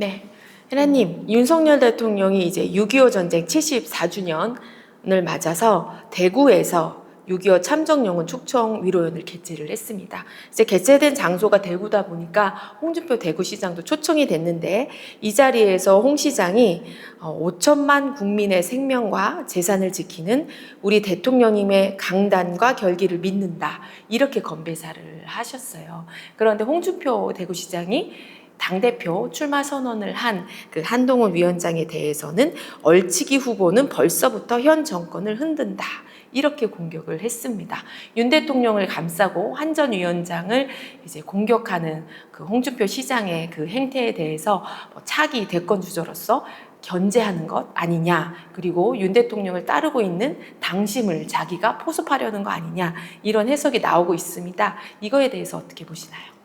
네. 하나님, 윤석열 대통령이 이제 6.25 전쟁 74주년을 맞아서 대구에서 6.25 참정영혼 축청 위로연을 개최를 했습니다. 이제 개최된 장소가 대구다 보니까 홍준표 대구시장도 초청이 됐는데 이 자리에서 홍 시장이 5천만 국민의 생명과 재산을 지키는 우리 대통령님의 강단과 결기를 믿는다. 이렇게 건배사를 하셨어요. 그런데 홍준표 대구시장이 당대표 출마 선언을 한 그 한동훈 위원장에 대해서는 얼치기 후보는 벌써부터 현 정권을 흔든다. 이렇게 공격을 했습니다. 윤 대통령을 감싸고 한 전 위원장을 이제 공격하는 그 홍준표 시장의 그 행태에 대해서 뭐 차기 대권 주자로서 견제하는 것 아니냐. 그리고 윤 대통령을 따르고 있는 당심을 자기가 포섭하려는 거 아니냐. 이런 해석이 나오고 있습니다. 이거에 대해서 어떻게 보시나요?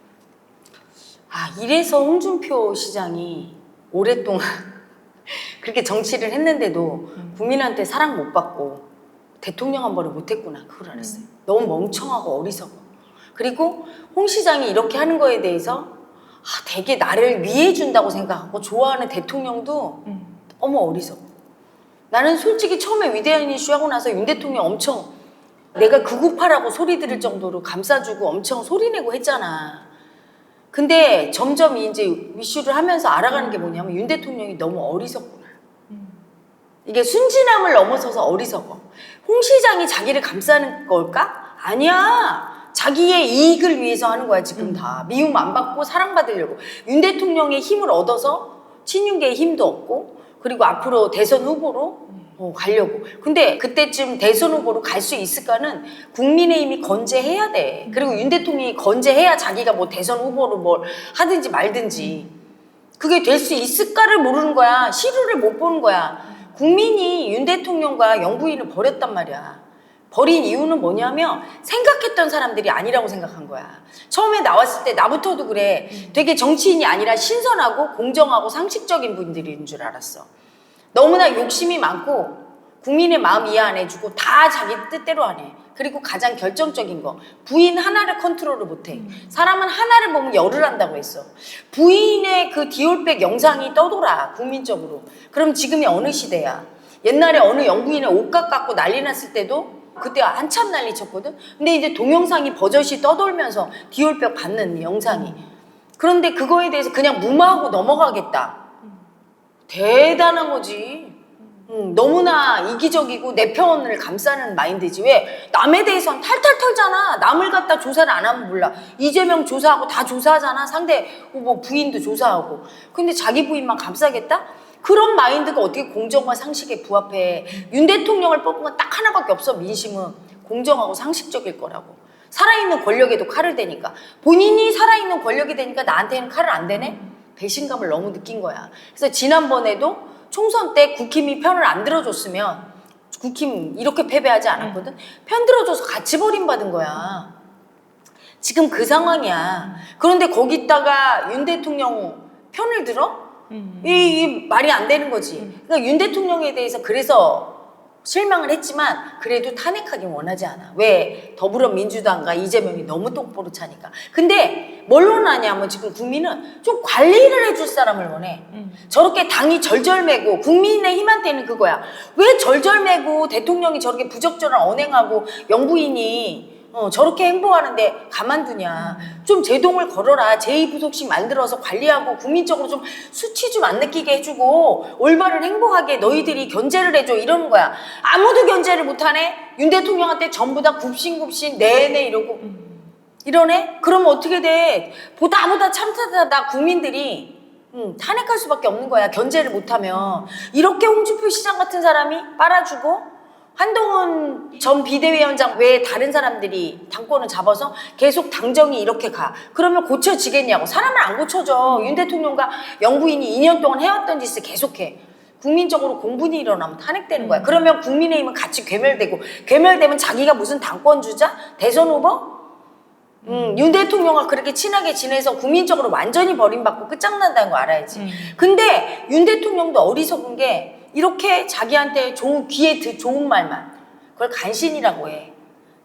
아, 이래서 홍준표 시장이 오랫동안 그렇게 정치를 했는데도 국민한테 사랑 못 받고 대통령 한 번을 못 했구나. 그걸 알았어요. 너무 멍청하고 어리석어. 그리고 홍 시장이 이렇게 하는 거에 대해서 아, 되게 나를 위해 준다고 생각하고 좋아하는 대통령도 음. 너무 어리석어. 나는 솔직히 처음에 위대한 이슈 하고 나서 윤 대통령 엄청 내가 극우파라고 소리 들을 정도로 감싸주고 엄청 소리 내고 했잖아. 근데 점점 이제 이슈를 하면서 알아가는 게 뭐냐면 윤 대통령이 너무 어리석구나. 이게 순진함을 넘어서서 어리석어. 홍 시장이 자기를 감싸는 걸까? 아니야. 자기의 이익을 위해서 하는 거야, 지금 다. 미움 안 받고 사랑받으려고. 윤 대통령의 힘을 얻어서 친윤계의 힘도 얻고, 그리고 앞으로 대선 후보로 어, 가려고. 근데 그때쯤 대선 후보로 갈 수 있을까는 국민의힘이 건재해야 돼. 그리고 윤 대통령이 건재해야 자기가 뭐 대선 후보로 뭘 하든지 말든지. 그게 될 수 있을까를 모르는 거야. 시루를 못 보는 거야. 국민이 윤 대통령과 영부인을 버렸단 말이야. 버린 이유는 뭐냐면 생각했던 사람들이 아니라고 생각한 거야. 처음에 나왔을 때 나부터도 그래. 되게 정치인이 아니라 신선하고 공정하고 상식적인 분들인 줄 알았어. 너무나 욕심이 많고 국민의 마음 이해 안 해주고 다 자기 뜻대로 하네. 그리고 가장 결정적인 거 부인 하나를 컨트롤을 못해. 사람은 하나를 보면 열을 한다고 했어. 부인의 그 디올백 영상이 떠돌아 국민적으로. 그럼 지금이 어느 시대야? 옛날에 어느 영부인의 옷값 갖고 난리 났을 때도 그때 한참 난리 쳤거든. 근데 이제 동영상이 버젓이 떠돌면서 디올백 받는 영상이. 그런데 그거에 대해서 그냥 무마하고 넘어가겠다. 대단한 거지. 음, 너무나 이기적이고 내 편을 감싸는 마인드지. 왜? 남에 대해서는 탈탈 털잖아. 남을 갖다 조사를 안 하면 몰라. 이재명 조사하고 다 조사하잖아. 상대 후보 부인도 조사하고. 근데 자기 부인만 감싸겠다? 그런 마인드가 어떻게 공정과 상식에 부합해. 윤 대통령을 뽑은 건 딱 하나밖에 없어. 민심은. 공정하고 상식적일 거라고. 살아있는 권력에도 칼을 대니까. 본인이 살아있는 권력이 되니까 나한테는 칼을 안 대네? 배신감을 너무 느낀 거야. 그래서 지난번에도 총선 때 국힘이 편을 안 들어줬으면 국힘 이렇게 패배하지 않았거든. 편 들어줘서 같이 버림받은 거야. 지금 그 상황이야. 그런데 거기다가 윤 대통령 편을 들어? 음. 이, 이 말이 안 되는 거지. 그러니까 윤 대통령에 대해서 그래서 실망을 했지만 그래도 탄핵하기 원하지 않아. 왜? 더불어민주당과 이재명이 너무 똑바로 차니까. 근데 뭘 원하냐면 지금 국민은 좀 관리를 해줄 사람을 원해. 음. 저렇게 당이 절절매고 국민의 힘한테는 그거야. 왜 절절매고 대통령이 저렇게 부적절한 언행하고 영부인이 어, 저렇게 행보하는데 가만두냐. 좀 제동을 걸어라. 제2부속씩 만들어서 관리하고 국민적으로 좀 수치 좀 안 느끼게 해주고 올바른 행복하게 너희들이 견제를 해줘. 이러는 거야. 아무도 견제를 못하네? 윤 대통령한테 전부 다 굽신굽신 내내 이러고 이러네? 그러면 어떻게 돼? 보다 보다 참사다 국민들이 음, 탄핵할 수밖에 없는 거야. 견제를 못하면. 이렇게 홍준표 시장 같은 사람이 빨아주고 한동훈 전 비대위원장 외에 다른 사람들이 당권을 잡아서 계속 당정이 이렇게 가. 그러면 고쳐지겠냐고. 사람을 안 고쳐져. 윤 대통령과 영부인이 2년 동안 해왔던 짓을 계속해. 국민적으로 공분이 일어나면 탄핵되는 거야. 그러면 국민의힘은 같이 괴멸되고, 괴멸되면 자기가 무슨 당권 주자? 대선 후보? 음, 윤 대통령과 그렇게 친하게 지내서 국민적으로 완전히 버림받고 끝장난다는 거 알아야지. 음. 근데 윤 대통령도 어리석은 게 이렇게 자기한테 좋은 귀에 드, 좋은 말만 그걸 간신이라고 해.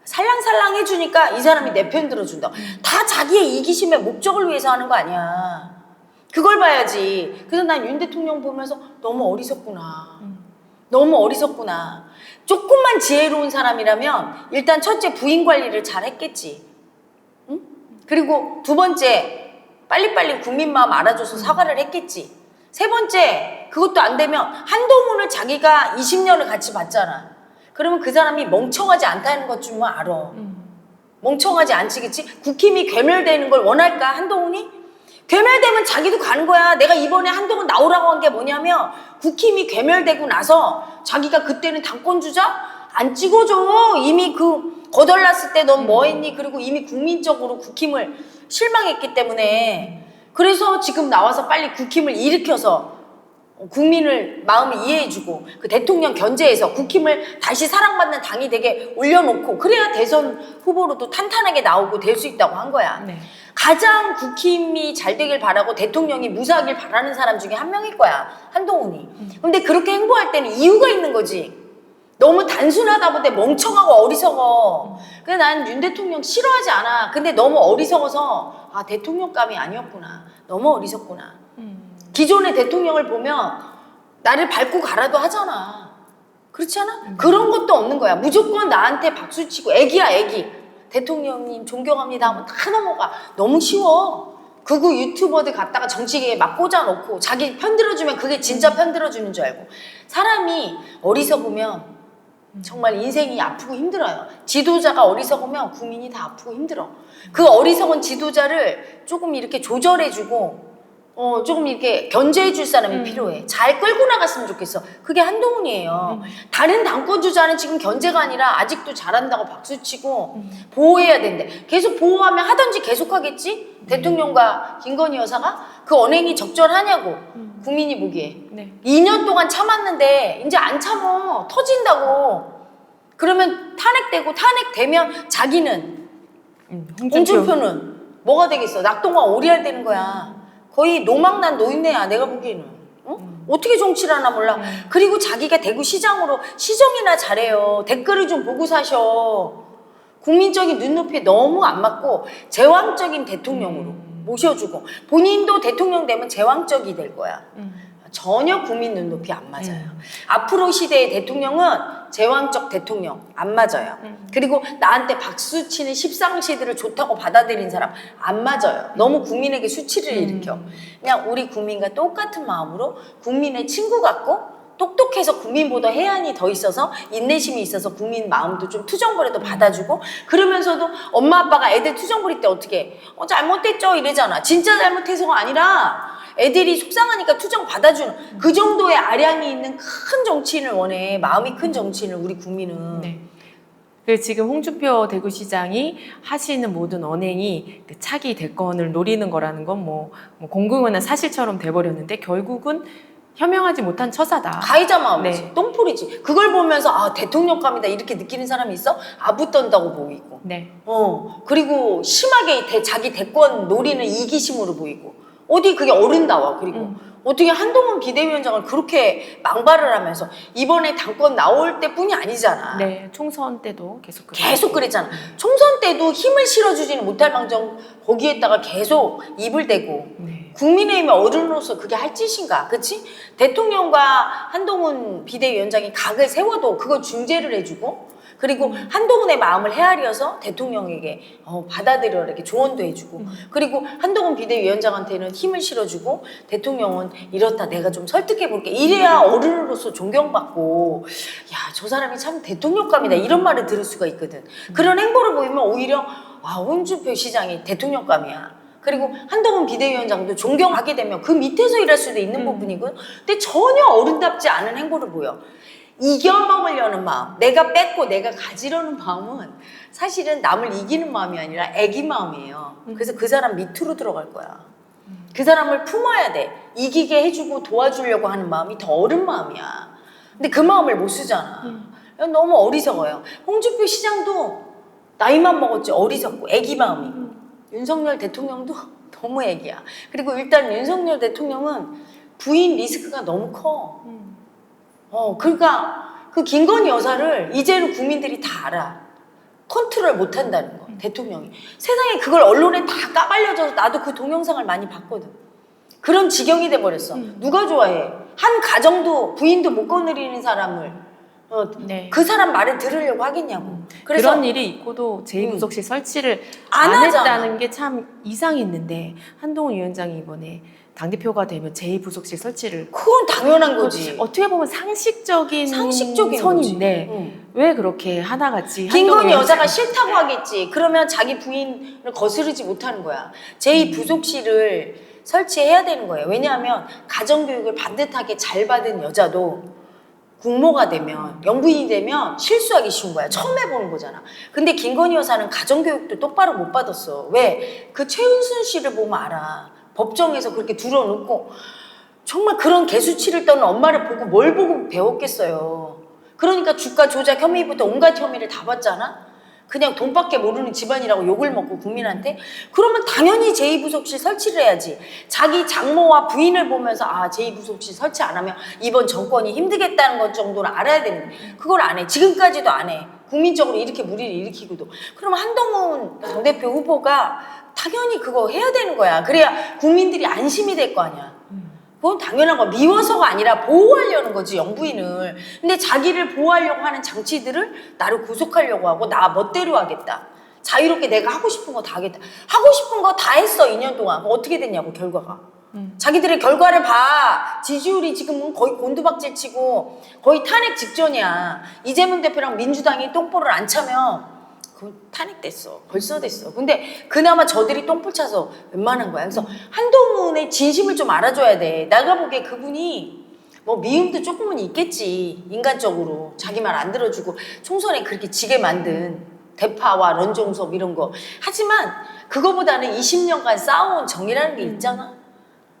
살랑살랑 해주니까 이 사람이 내 편 들어준다. 다 자기의 이기심의 목적을 위해서 하는 거 아니야. 그걸 봐야지. 그래서 난 윤 대통령 보면서 너무 어리석구나. 음. 너무 어리석구나. 조금만 지혜로운 사람이라면 일단 첫째 부인 관리를 잘 했겠지. 응? 그리고 두 번째 빨리빨리 국민 마음 알아줘서 사과를 했겠지. 세 번째 그것도 안 되면 한동훈을 자기가 20년을 같이 봤잖아. 그러면 그 사람이 멍청하지 않다는 것좀 알아. 음. 멍청하지 않지겠지? 국힘이 괴멸되는 걸 원할까 한동훈이? 괴멸되면 자기도 가는 거야. 내가 이번에 한동훈 나오라고 한 게 뭐냐면 국힘이 괴멸되고 나서 자기가 그때는 당권 주자 안 찍어줘. 이미 그 거덜났을 때 넌 뭐 했니? 그리고 이미 국민적으로 국힘을 실망했기 때문에 그래서 지금 나와서 빨리 국힘을 일으켜서 국민을 마음을 이해해주고 그 대통령 견제해서 국힘을 다시 사랑받는 당이 되게 올려놓고 그래야 대선 후보로도 탄탄하게 나오고 될 수 있다고 한 거야. 네. 가장 국힘이 잘 되길 바라고 대통령이 무사하길 바라는 사람 중에 한 명일 거야 한동훈이. 근데 그렇게 행보할 때는 이유가 있는 거지. 너무 단순하다 보다 멍청하고 어리석어. 근데 난 윤 대통령 싫어하지 않아. 근데 너무 어리석어서 아 대통령감이 아니었구나. 너무 어리석구나. 음. 기존의 대통령을 보면 나를 밟고 가라도 하잖아. 그렇지 않아? 그런 것도 없는 거야. 무조건 나한테 박수 치고 애기야 애기. 대통령님 존경합니다 하면 다 넘어가. 너무 쉬워. 그거 유튜버들 갖다가 정치계에 막 꽂아놓고 자기 편들어주면 그게 진짜 편들어주는 줄 알고. 사람이 어리석으면 정말 인생이 아프고 힘들어요. 지도자가 어리석으면 국민이 다 아프고 힘들어. 그 어리석은 지도자를 조금 이렇게 조절해주고 어, 조금 이렇게 견제해줄 사람이 음. 필요해. 잘 끌고 나갔으면 좋겠어. 그게 한동훈이에요. 음. 다른 당권 주자는 지금 견제가 아니라 아직도 잘한다고 박수치고 음. 보호해야 된대. 계속 보호하면 하든지 계속 하겠지? 음. 대통령과 김건희 여사가 그 언행이 적절하냐고 음. 국민이 보기에. 네. 2년 동안 참았는데 이제 안 참어 터진다고 그러면 탄핵되고 탄핵되면 자기는 음. 홍준표 는 뭐가 되겠어 낙동강 오리알 되는 거야 거의 노망난 노인네야 내가 보기에는 어? 어떻게 정치를 하나 몰라 음. 그리고 자기가 대구시장으로 시정이나 잘해요 댓글을 좀 보고 사셔 국민적인 눈높이에 너무 안 맞고 제왕적인 대통령으로 음. 모셔주고 본인도 대통령 되면 제왕적이 될 거야 음. 전혀 국민 눈높이 안 맞아요. 음. 앞으로 시대의 대통령은 제왕적 대통령 안 맞아요. 음. 그리고 나한테 박수 치는 십상시들을 좋다고 받아들인 사람 안 맞아요. 너무 국민에게 수치를 음. 일으켜. 그냥 우리 국민과 똑같은 마음으로 국민의 친구 같고 똑똑해서 국민보다 해안이 더 있어서 인내심이 있어서 국민 마음도 좀 투정거려도 받아주고 그러면서도 엄마 아빠가 애들 투정 부릴 때 어떻게 해? 어 잘못됐죠 이래잖아 진짜 잘못해서가 아니라 애들이 속상하니까 투정 받아주는 그 정도의 아량이 있는 큰 정치인을 원해 마음이 큰 정치인을 우리 국민은 네. 그래서 지금 홍준표 대구시장이 하시는 모든 언행이 그 차기 대권을 노리는 거라는 건뭐 공공연한 사실처럼 돼버렸는데 결국은 현명하지 못한 처사다. 가해자 마음이지 네. 똥풀이지 그걸 보면서 아 대통령감이다 이렇게 느끼는 사람이 있어? 아부 떤다고 보이고 네. 어 그리고 심하게 대- 자기 대권 노리는 이기심으로 보이고 어디 그게 어른다워 그리고 음. 어떻게 한동훈 비대위원장을 그렇게 망발을 하면서 이번에 당권 나올 때뿐이 아니잖아 네. 총선 때도 계속 그랬고. 계속 그랬잖아 총선 때도 힘을 실어주지는 못할 망정 거기에다가 계속 입을 대고 네. 국민의힘의 어른으로서 그게 할 짓인가 그치? 대통령과 한동훈 비대위원장이 각을 세워도 그걸 중재를 해주고 그리고 한동훈의 마음을 헤아려서 대통령에게 어, 받아들여라 이렇게 조언도 해주고 음. 그리고 한동훈 비대위원장한테는 힘을 실어주고 대통령은 이렇다 내가 좀 설득해 볼게 이래야 어른으로서 존경받고 야 저 사람이 참 대통령감이다 이런 말을 들을 수가 있거든. 그런 행보를 보이면 오히려 아 홍준표 시장이 대통령감이야 그리고 한동훈 비대위원장도 존경하게 되면 그 밑에서 일할 수도 있는 음. 부분이고 근데 전혀 어른답지 않은 행보를 보여. 이겨먹으려는 마음 내가 뺏고 내가 가지려는 마음은 사실은 남을 이기는 마음이 아니라 애기 마음이에요. 그래서 그 사람 밑으로 들어갈 거야. 그 사람을 품어야 돼. 이기게 해주고 도와주려고 하는 마음이 더 어른 마음이야. 근데 그 마음을 못 쓰잖아. 음. 너무 어리석어요. 홍준표 시장도 나이만 먹었지 어리석고 애기 마음이. 음. 윤석열 대통령도 너무 애기야. 그리고 일단 윤석열 대통령은 부인 리스크가 너무 커. 음. 어, 그러니까 그 김건희 여사를 이제는 국민들이 다 알아. 컨트롤 못 한다는 거, 대통령이. 세상에 그걸 언론에 다 까발려져서 나도 그 동영상을 많이 봤거든. 그런 지경이 돼 버렸어. 음. 누가 좋아해? 한 가정도 부인도 못 거느리는 사람을 어, 네. 그 사람 말을 들으려고 하겠냐고. 그래서 그런 일이 있고도 제2부속실 설치를 안 안, 하잖아. 했다는 게 참 이상이 있는데 한동훈 위원장이 이번에 당대표가 되면 제2부속실 설치를 그건 당연한 거지. 어떻게 보면 상식적인, 상식적인 선인데 거지. 응. 왜 그렇게 하나같이 김건희 한동훈 여자가 싫다고 하겠지. 그러면 자기 부인을 거스르지 못하는 거야. 제2 부속실을 설치해야 되는 거예요. 왜냐하면 가정교육을 반듯하게 잘 받은 여자도 국모가 되면 영부인이 되면 실수하기 쉬운 거야. 처음 해보는 거잖아. 근데 김건희 여사는 가정교육도 똑바로 못 받았어. 왜? 그 최은순 씨를 보면 알아. 법정에서 그렇게 둘러놓고 정말 그런 개수치를 떠는 엄마를 보고 뭘 보고 배웠겠어요. 그러니까 주가 조작 혐의부터 온갖 혐의를 다 받잖아. 그냥 돈밖에 모르는 집안이라고 욕을 먹고 국민한테? 그러면 당연히 제2부속실 설치를 해야지. 자기 장모와 부인을 보면서 아 제2부속실 설치 안 하면 이번 정권이 힘들겠다는 것 정도는 알아야 되는데 그걸 안 해. 지금까지도 안 해. 국민적으로 이렇게 무리를 일으키고도. 그럼 한동훈 당대표 후보가 당연히 그거 해야 되는 거야. 그래야 국민들이 안심이 될 거 아니야 그건 당연한 거 미워서가 아니라 보호하려는 거지 영부인을. 근데 자기를 보호하려고 하는 장치들을 나를 구속하려고 하고 나 멋대로 하겠다. 자유롭게 내가 하고 싶은 거 다 하겠다. 하고 싶은 거 다 했어 2년 동안. 어떻게 됐냐고 결과가. 음. 자기들의 결과를 봐. 지지율이 지금은 거의 곤두박질 치고 거의 탄핵 직전이야. 이재명 대표랑 민주당이 똥볼을 안 차면 그 탄핵됐어. 벌써 됐어. 근데 그나마 저들이 똥볼 차서 웬만한 거야. 그래서 한동훈의 진심을 좀 알아줘야 돼. 내가 보기에 그분이 뭐 미움도 조금은 있겠지. 인간적으로. 자기 말 안 들어주고 총선에 그렇게 지게 만든 대파와 런종섭 이런 거. 하지만 그거보다는 20년간 쌓아온 정이라는 게 있잖아.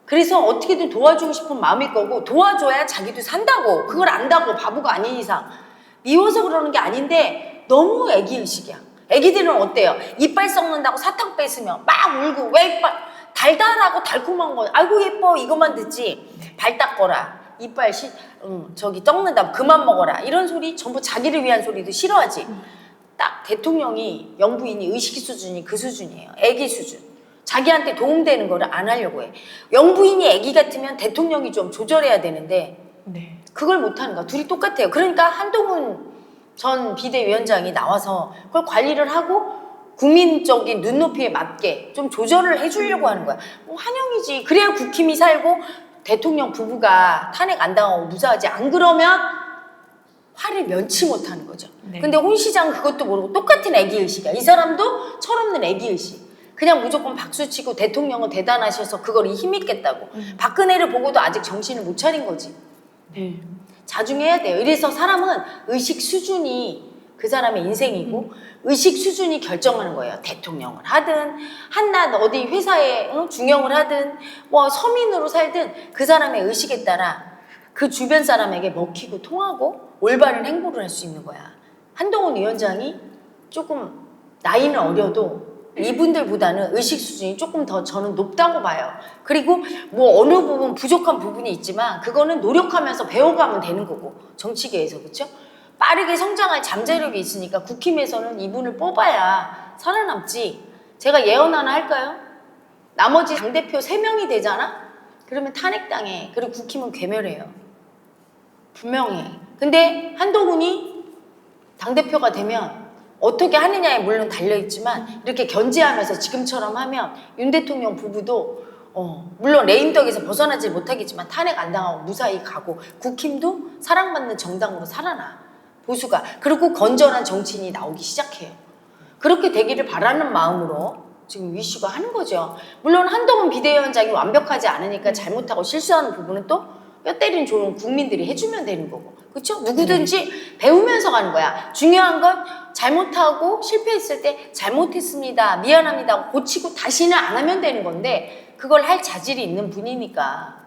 그래서 어떻게든 도와주고 싶은 마음일 거고 도와줘야 자기도 산다고. 그걸 안다고 바보가 아닌 이상. 미워서 그러는 게 아닌데 너무 애기의식이야. 애기들은 어때요? 이빨 썩는다고 사탕 뺏으면 막 울고 왜 이빨 달달하고 달콤한 거. 아이고 예뻐. 이것만 듣지. 발 닦거라. 이빨 시, 응, 저기 썩는다 그만 먹어라. 이런 소리 전부 자기를 위한 소리도 싫어하지. 딱 대통령이 영부인이 의식 수준이 그 수준이에요. 애기 수준. 자기한테 도움되는 거를 안 하려고 해. 영부인이 애기 같으면 대통령이 좀 조절해야 되는데 네. 그걸 못하는 거야. 둘이 똑같아요. 그러니까 한동훈 전 비대위원장이 나와서 그걸 관리를 하고 국민적인 눈높이에 맞게 좀 조절을 해주려고 하는 거야. 뭐 환영이지. 그래야 국힘이 살고 대통령 부부가 탄핵 안 당하고 무사하지. 안 그러면 화를 면치 못하는 거죠. 네. 근데 홍 시장 그것도 모르고 똑같은 애기의식이야. 이 사람도 철없는 애기의식. 그냥 무조건 박수치고 대통령은 대단하셔서 그걸 힘있겠다고. 음. 박근혜를 보고도 아직 정신을 못 차린 거지. 네. 자중해야 돼요. 이래서 사람은 의식 수준이 그 사람의 인생이고 의식 수준이 결정하는 거예요. 대통령을 하든 한낱 어디 회사에 어? 중용을 하든 뭐 서민으로 살든 그 사람의 의식에 따라 그 주변 사람에게 먹히고 통하고 올바른 행보를 할 수 있는 거야. 한동훈 위원장이 조금 나이는 어려도 이분들보다는 의식 수준이 조금 더 저는 높다고 봐요. 그리고 뭐 어느 부분 부족한 부분이 있지만 그거는 노력하면서 배워가면 되는 거고 정치계에서 그렇죠? 빠르게 성장할 잠재력이 있으니까 국힘에서는 이분을 뽑아야 살아남지. 제가 예언 하나 할까요? 나머지 당대표 3명이 되잖아? 그러면 탄핵당해. 그리고 국힘은 괴멸해요. 분명해. 근데 한동훈이 당대표가 되면 어떻게 하느냐에 물론 달려있지만 이렇게 견제하면서 지금처럼 하면 윤 대통령 부부도 어, 물론 레임덕에서 벗어나지 못하겠지만 탄핵 안 당하고 무사히 가고 국힘도 사랑받는 정당으로 살아나 보수가 그리고 건전한 정치인이 나오기 시작해요. 그렇게 되기를 바라는 마음으로 지금 위슈가 하는 거죠. 물론 한동훈 비대위원장이 완벽하지 않으니까 잘못하고 실수하는 부분은 또 뼈 때린 조언 국민들이 해주면 되는 거고. 그렇죠? 누구든지 배우면서 가는 거야. 중요한 건 잘못하고 실패했을 때 잘못했습니다. 미안합니다. 고치고 다시는 안 하면 되는 건데 그걸 할 자질이 있는 분이니까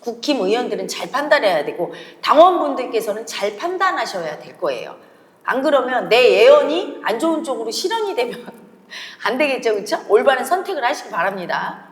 국힘 의원들은 잘 판단해야 되고 당원분들께서는 잘 판단하셔야 될 거예요. 안 그러면 내 예언이 안 좋은 쪽으로 실현이 되면 안 되겠죠, 그렇죠? 올바른 선택을 하시기 바랍니다.